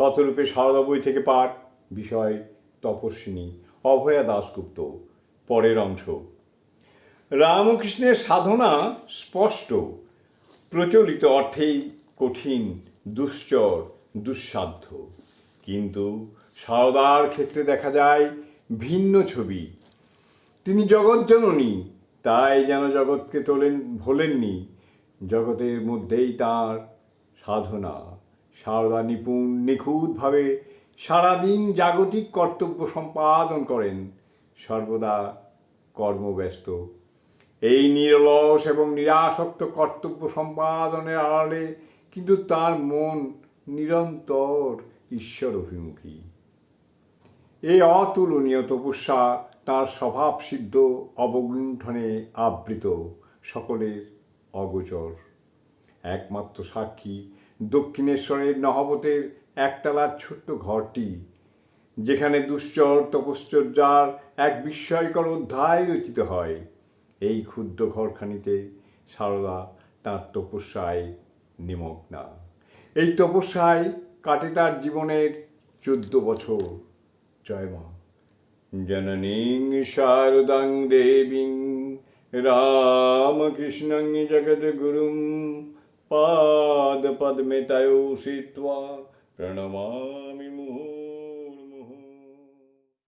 শতরূপে সারদা বই থেকে পাঠ বিষয় তপস্বিনী অভয়া দাশগুপ্ত, পরের অংশ। রামকৃষ্ণের সাধনা স্পষ্ট। প্রচলিত অর্থেই কঠিন, দুশ্চর, দুঃসাধ্য। কিন্তু সারদার ক্ষেত্রে দেখা যায় ভিন্ন ছবি। তিনি জগৎজননী তাই যেন জগৎকে তোলেন, ভোলেননি। জগতের মধ্যেই তার সাধনা। সারদা নিপুণ নিখুঁতভাবে সারাদিন জাগতিক কর্তব্য সম্পাদন করেন। সর্বদা কর্মব্যস্ত। এই নিরলস এবং নিরাসক্ত কর্তব্য সম্পাদনের আড়ালে কিন্তু তার মন নিরন্তর ঈশ্বর অভিমুখী। এই অতুলনীয় তপস্যা তার স্বভাব সিদ্ধ অবগুণ্ঠনে আবৃত, সকলের অগোচর। একমাত্র সাক্ষী দক্ষিণেশ্বরের নহবতের একতলার ছোট্ট ঘরটি, যেখানে দুশ্চর তপশ্চর্যার এক বিস্ময়কর অধ্যায় রচিত হয়। এই ক্ষুদ্র ঘরখানিতে সারদা তার তপস্যায় নিমগ্না। এই তপস্যায় কাটে তার জীবনের চোদ্দ বছর। জয় মা। জননীং শারদাং দেবীং রামকৃষ্ণং জগদ্গুরুম पादपद्मितयुषित्वा प्रणमा